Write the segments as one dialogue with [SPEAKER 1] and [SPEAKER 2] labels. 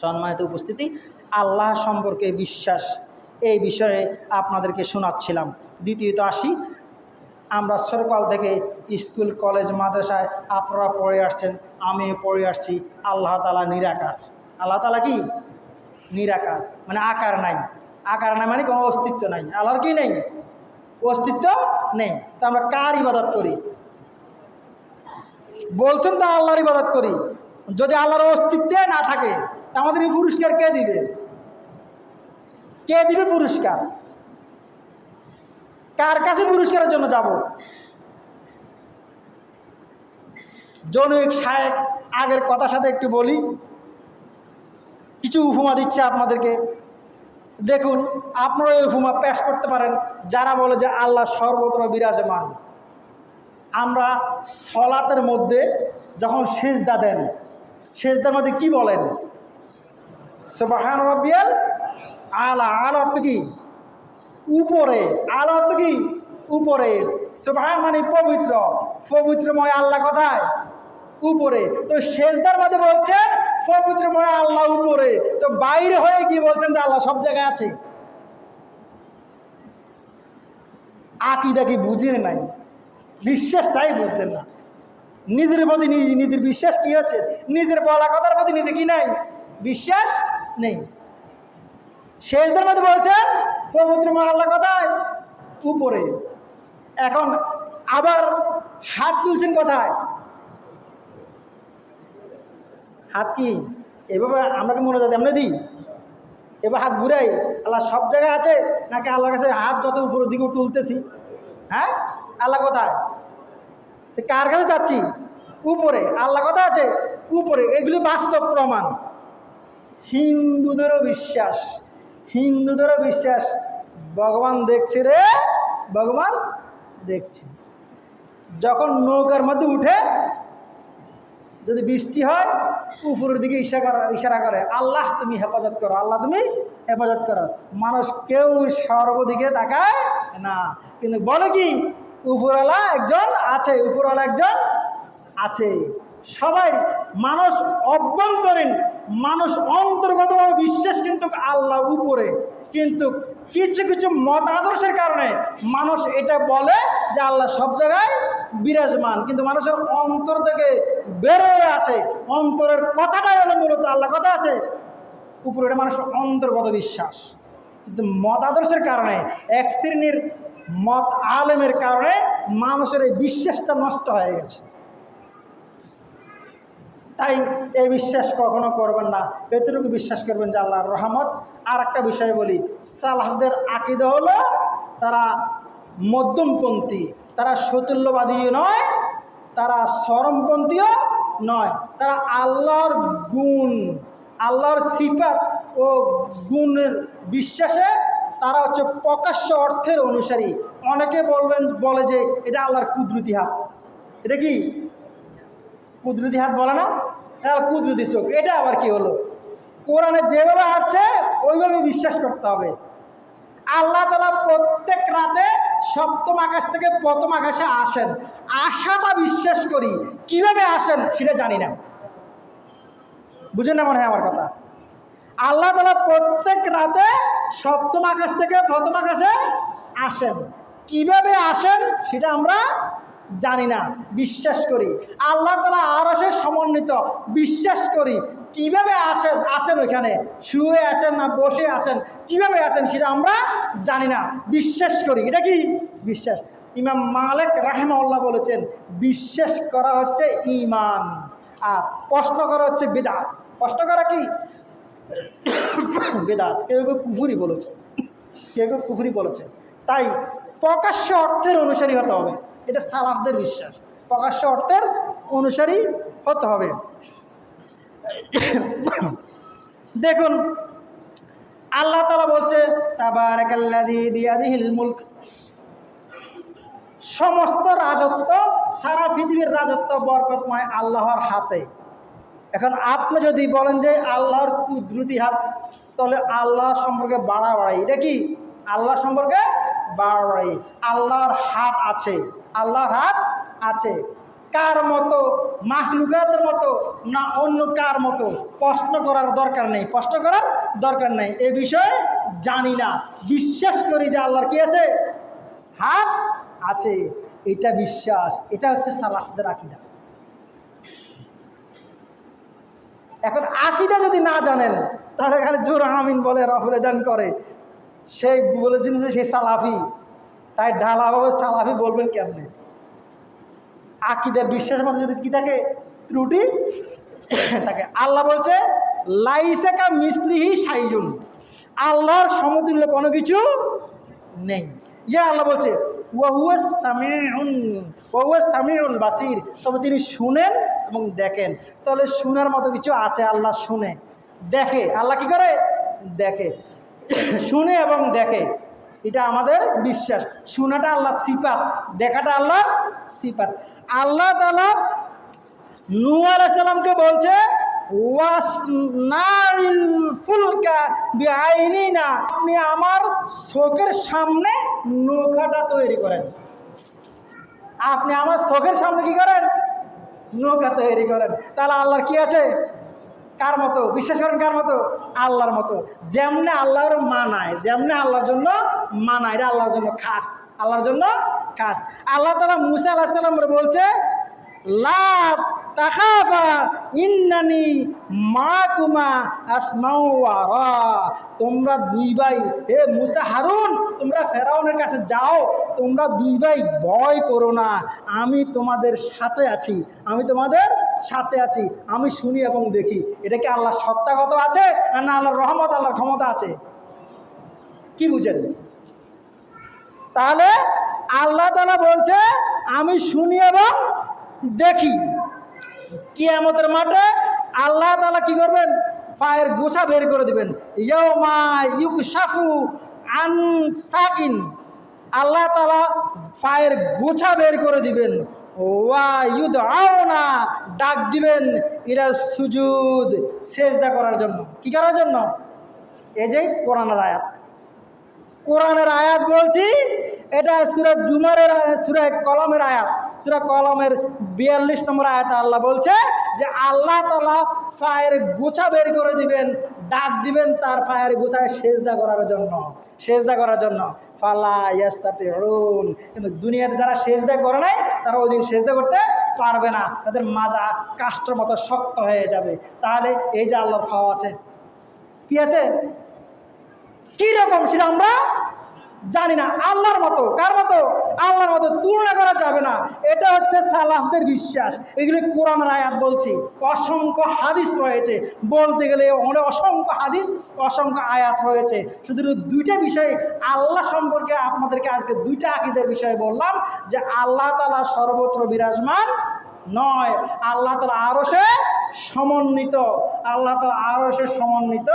[SPEAKER 1] সম্মানিত উপস্থিতি, আল্লাহ সম্পর্কে বিশ্বাস, এই বিষয়ে আপনাদেরকে শোনাচ্ছিলাম। দ্বিতীয়ত আসি, আমরা সরকাল থেকে স্কুল, কলেজ, মাদ্রাসায় আপনারা পড়ে আসছেন আমি পড়ে আসছি, আল্লাহ তালা নিরাকার। আল্লাহ তালা কি? নিরাকার মানে আকার নাই। আকার নাই মানে কোনো অস্তিত্ব নাই। আল্লাহর কি নেই? অস্তিত্ব নেই। তা আমরা কার ইবাদত করি? বলছেন তো আল্লাহর ইবাদত করি। যদি আল্লাহর অস্তিত্বে না থাকে আমাদের এই পুরস্কার কে দিবে? কে দিবে পুরস্কার? কার কাছে পুরস্কারের জন্য যাব? জনৈক সাহেব, আগের কথার সাথে একটু বলি। কিছু উপমা দিচ্ছে আপনাদেরকে। দেখুন, আপনারা এই উপমা পেশ করতে পারেন। যারা বলে যে আল্লাহ সর্বত্র বিরাজমান, আমরা সলাতের মধ্যে যখন সেজদা দেন, সেজদার মধ্যে কি বলেন? সুবহান রব্বিয়াল আলা, আল অর্থ কি? উপরে। আল অর্থ কি? উপরে। সুবহান মানে পবিত্র। পবিত্রময় আল্লাহ কোথায়? উপরে। তো শেষদার মধ্যে বলছেন পবিত্রময় আল্লাহ উপরে। তো বাইরে হয়ে কি বলছেন যে আল্লাহ সব জায়গায় আছে। আকিদা কি বুঝিয়ে নাই? বিশ্বাসটাই বুঝলেন না। নিজের প্রতি নিজ নিজের বিশ্বাস কি হচ্ছে? নিজের বলা কথার প্রতি নিজে কি নাই? বিশ্বাস নেই। শেষদের মধ্যে বলছেন পবিত্র আল্লাহ কোথায়? উপরে। এখন আবার হাত তুলছেন কোথায়? হাত কি? এভাবে আমাকে মনে যাতে আমরা দিই। এবার হাত ঘুরাই, আল্লাহ সব জায়গায় আছে? নাকি আল্লাহর কাছে হাত যত উপরের দিকে তুলতেছি? হ্যাঁ? আল্লাহ কোথায়? কার কাছে যাচ্ছি? উপরে। আল্লাহ কথা আছে? উপরে। এগুলি বাস্তব প্রমাণ। হিন্দুদেরও বিশ্বাস হিন্দুদেরও বিশ্বাস। ভগবান দেখছে রে, ভগবান দেখছে। যখন নৌকার মধ্যে উঠে, যদি বৃষ্টি হয়, উপরের দিকে ইশারা ইশারা করে, আল্লাহ, তুমি হেফাজত করো, আল্লাহ, তুমি হেফাজত করো। মানুষ কেউ সর্বদিকে তাকায় না। কিন্তু বলে কি, উপরওয়ালা একজন আছে, উপরওয়ালা একজন আছে। সবাই মানুষ অভ্যন্তরীণ মানুষ অন্তর্গতভাবে বিশ্বাস কিন্তু আল্লাহ উপরে। কিন্তু কিছু কিছু মত আদর্শের কারণে মানুষ এটা বলে যে আল্লাহ সব জায়গায় বিরাজমান। কিন্তু মানুষের অন্তর থেকে বেরোয় আসে, অন্তরের কথাটাই হলো মূলত আল্লাহ কথা আছে। উপরে এটা মানুষের অন্তর্গত বিশ্বাস। কিন্তু মত আদর্শের কারণে, এক শ্রেণির মত আলেমের কারণে মানুষের এই বিশ্বাসটা নষ্ট হয়ে গেছে। তাই এই বিশ্বাস কখনো করবেন না। এতটুকু বিশ্বাস করবেন যে আল্লাহর রহমত। আর একটা বিষয় বলি সালাহদের আকিদা হলো তারা মধ্যমপন্থী, তারা সতুল্যবাদীও নয়, তারা চরমপন্থীও নয়, তারা আল্লাহর গুণ, আল্লাহর সিফাত ও গুণের বিশ্বাসে তারা হচ্ছে প্রকাশ্য অর্থের অনুসারী। অনেকে বলবেন, বলে যে এটা আল্লাহর কুদরতি হাত। এটা কি? কুদরতি হাত বলে না? এটা কুদরতি চোখ। এটা আবার কি হলো? কোরআনে যেভাবে আসছে, ওইভাবে বিশ্বাস করতে হবে। আল্লাহ তালা প্রত্যেক রাতে সপ্তম আকাশ থেকে প্রথম আকাশে আসেন। আশাটা বিশ্বাস করি, কীভাবে আসেন সেটা জানি না। বুঝেন না মনে হয় আমার কথা? আল্লাহ তালা প্রত্যেক রাতে সপ্তম আকাশ থেকে প্রথম আকাশে আসেন। কীভাবে আসেন সেটা আমরা জানি না, বিশ্বাস করি। আল্লাহ তালা আর আসে সমন্বিত, বিশ্বাস করি। কীভাবে আসেন, আছেন ওইখানে? শুয়ে আছেন না বসে আছেন? কীভাবে আছেন সেটা আমরা জানি না। বিশ্বাস করি। এটা কি? বিশ্বাস। ইমাম মালিক রাহেমাউল্লাহ বলেছেন, বিশ্বাস করা হচ্ছে ইমান আর প্রশ্ন করা হচ্ছে বেদাত। প্রশ্ন করা কি? বেদাত। কেউ কেউ কুফুরি বলেছে। কেউ কেউ কুফুরি বলেছে। তাই প্রকাশ্য অর্থের অনুসারী হতে হবে। এটা সালাফদের বিশ্বাস। প্রকাশ্য অর্থের অনুসারী হতে হবে। দেখুন, আল্লাহ তালা বলছে সমস্ত রাজত্ব সারা পৃথিবীর রাজত্ব বরকতময় আল্লাহর হাতে। এখন আপনি যদি বলেন যে আল্লাহর কুদরতি হাত, তাহলে আল্লাহ সম্পর্কে বাড়াবাড়ি এটা কি? আল্লাহ সম্পর্কে বাড়াবাড়ি আল্লাহর হাত আছে। আল্লাহর হাত আছে। কার মতো মাহলুকাতের মতো, না অন্য কার মতো? প্রশ্ন করার দরকার নেই, প্রশ্ন করার দরকার নেই। এ বিষয়ে জানি না। বিশ্বাস করি যে আল্লাহর কি আছে? হাত আছে। এটা বিশ্বাস। এটা হচ্ছে সালাফদের আকিদা। এখন আকিদা যদি না জানেন, তাহলে খালি জোর আমিন বলে, রফুলে দান করে। সেই বলেছেন যে সে সালাফি। তাই ঢালাভাবে সালাফি বলবেন কেমনে? আকিদার বিশ্বাসের মধ্যে যদি কি থাকে? ত্রুটি? থাকে আল্লাহ বলছে, লাইসাকা মিসলিহি সাইজুন আল্লাহর সমতুল্য কোনো কিছু নেই। ইয়া আল্লাহ বলছে বাসির। তবে তিনি শুনেন এবং দেখেন। তাহলে শোনার মতো কিছু আছে আল্লাহ শুনে। দেখে। আল্লাহ কি করে? দেখে। শুনে এবং দেখে। এটা আমাদের বিশ্বাস। শোনাটা আল্লাহ সিপাত দেখাটা আল্লাহর সিপাত আল্লাহ তালা নূ আলাইসাল্লামকে বলছে আপনি আমার চোখের সামনে নৌকাটা তৈরি করেন। আপনি আমার চোখের সামনে কি করেন? নৌকা তৈরি করেন। তাহলে আল্লাহর কি আছে? কার মতো? বিশ্বাস করেন কার মতো? আল্লাহর মতো। যেমনে আল্লাহর মানায় যেমনে আল্লাহর জন্য মানায় এটা আল্লাহর জন্য খাস। আল্লাহর জন্য খাস। আল্লাহ তালা মুসা আল্লাহ সাল্লাম বলছে, লা তাখাফা ইন্নানি মাকুমা আসমাউ ওয়ারা। তোমরা দুই ভাই, হে মুসা হারুন, তোমরা ফেরাউনের কাছে যাও, তোমরা দুই ভাই ভয় করো না। আমি তোমাদের সাথে আছি। আমি তোমাদের সাথে আছি, আমি শুনি এবং দেখি। এটা কি আল্লাহ সত্তাগত আছে আর না আল্লাহর রহমত, আল্লাহর ক্ষমতা আছে? কি বুঝেন? তাহলে আল্লাহ তালা বলছে, আমি শুনি এবং দেখি। কিয়ামতের মাঠে আল্লাহ তালা কি করবেন? ফায়ের গোছা বের করে দিবেন। ইয়মা আল্লাহ তালা ফায়ের গোছা বের করে দিবেন। ওয়া ইউদ না ডাক দিবেন ইরা সুজুদ, সেজদা করার জন্য। কি করার জন্য? এই যে কোরআনের আয়াত। কোরআনের আয়াত বলছি, এটা সুরা জুমারের, সুরা কলমের আয়াত। সুরা কলমের বিয়াল্লিশ নম্বর আয়াত আল্লাহ বলছে যে, আল্লাহ তালা ফায়ের গোছা বের করে দিবেন ডাক দিবেন তার পায়ের গোছায় সেজদা করার জন্য, সেজদা করার জন্য। ফালা ইয়াস্তাতে রুন কিন্তু দুনিয়াতে যারা সেজদা করে নাই, তারা ওই দিন সেজদা করতে পারবে না। তাদের মাজা কাষ্ঠর মতো শক্ত হয়ে যাবে। তাহলে এই যে আল্লাহর ফাওয়া আছে, কি আছে? কি রকম? সেটা আমরা জানি না, আল্লাহর মতো, কার মতো? আল্লাহর মতো, তুলনা করা যাবে না। এটা হচ্ছে সালাফদের বিশ্বাস। এগুলি কোরআন আয়াত বলছি। অসংখ্য হাদিস রয়েছে। বলতে গেলে অনেক অসংখ্য হাদিস, অসংখ্য আয়াত রয়েছে। শুধু দুইটা বিষয় আল্লাহ সম্পর্কে আপনাদেরকে আজকে দুইটা আকিদের বিষয়ে বললাম, যে আল্লাহ তালা সর্বত্র বিরাজমান নয়। আল্লাহ তালা আরও সে সমন্বিত। আল্লাহ তালা আরও সে সমন্বিত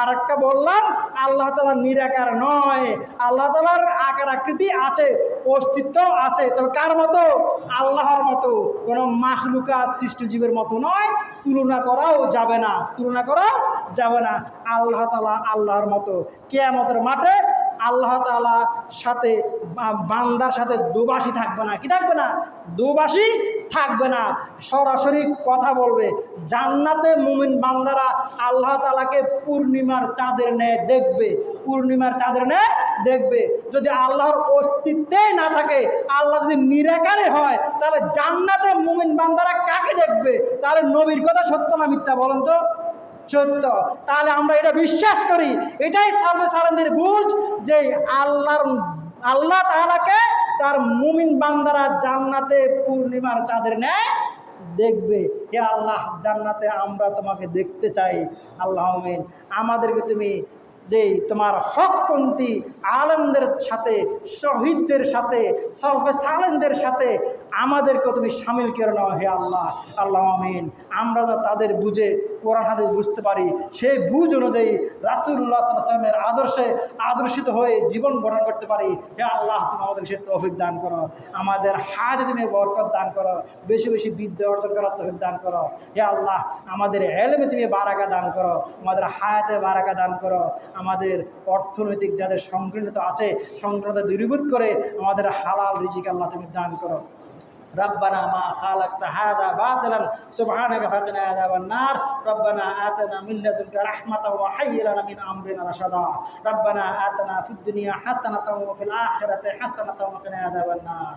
[SPEAKER 1] আর একটা বললাম, আল্লাহ তালা নিরাকার নয়, আল্লাহ তালার আকার আকৃতি আছে, অস্তিত্ব আছে, তবে কার মতো? আল্লাহর মতো। কোনো মাহলুকা সৃষ্টিজীবের মতো নয়, তুলনা করাও যাবে না, তুলনা করাও যাবে না। আল্লাহ তালা আল্লাহর মতো। কেয়ামতের মাঠে আল্লাহ তালা সাথে বান্দার সাথে দুবাসী থাকবে না। কি থাকবে না? দুবাসী থাকবে না। সরাসরি কথা বলবে। জান্নাতে মুমিন বান্দারা আল্লাহ তালাকে পূর্ণিমার চাঁদের ন্যায় দেখবে। পূর্ণিমার চাঁদের ন্যায় দেখবে। যদি আল্লাহর অস্তিত্বে না থাকে, আল্লাহ যদি নিরাকারে হয়, তাহলে জান্নাতে মুমিন বান্দারা কাকে দেখবে? তাহলে নবীর কথা সত্য না মিথ্যা বলেন তো? সত্য। তাহলে আমরা এটা বিশ্বাস করি। এটাই সার্ভে সারেনদের বুঝ যে আল্লাহর, আল্লাহ তাআলাকে তার মুমিন বান্দারা জান্নাতে পূর্ণিমার চাঁদের ন্যায় দেখবে। হে আল্লাহ, জান্নাতে আমরা তোমাকে দেখতে চাই। আল্লাহ আমাদেরকে তুমি যে তোমার হকপন্থী আলমদের সাথে, শহীদদের সাথে, সলফে সালেনদের সাথে আমাদেরকে তুমি সামিল করে নাও হে আল্লাহ। আল্লাহ আমিন। আমরা যা তাদের বুঝে, কোরআন, হাদিস বুঝতে পারি, সেই বুঝ অনুযায়ী রাসুল্লাহ সাল্লামের আদর্শে আদর্শিত হয়ে জীবন গঠন করতে পারি। হে আল্লাহ, তুমি আমাদের সে তৌফিক দান করো। আমাদের হাতে তুমি বরকত দান করো। বেশি বেশি বিদ্যা অর্জন করার তৌফিক দান করো। হে আল্লাহ, আমাদের এলমে তুমি বারাকা দান করো। আমাদের হায়াতে বারাকা দান করো। আমাদের অর্থনৈতিক যাদের সংকীর্ণতা আছে, সংকীর্ণতা দূরীভূত করে আমাদের হালাল রিজিক আল্লাহ তুমি দান করো। ربنا ما خلقت هذا باطلا. سبحانك فقنا عذاب النار. ربنا آتنا من لدنك رحمة وهيئ لنا من أمرنا رشدا. ربنا آتنا في الدنيا حسنة وفي الآخرة حسنة وقنا عذاب النار.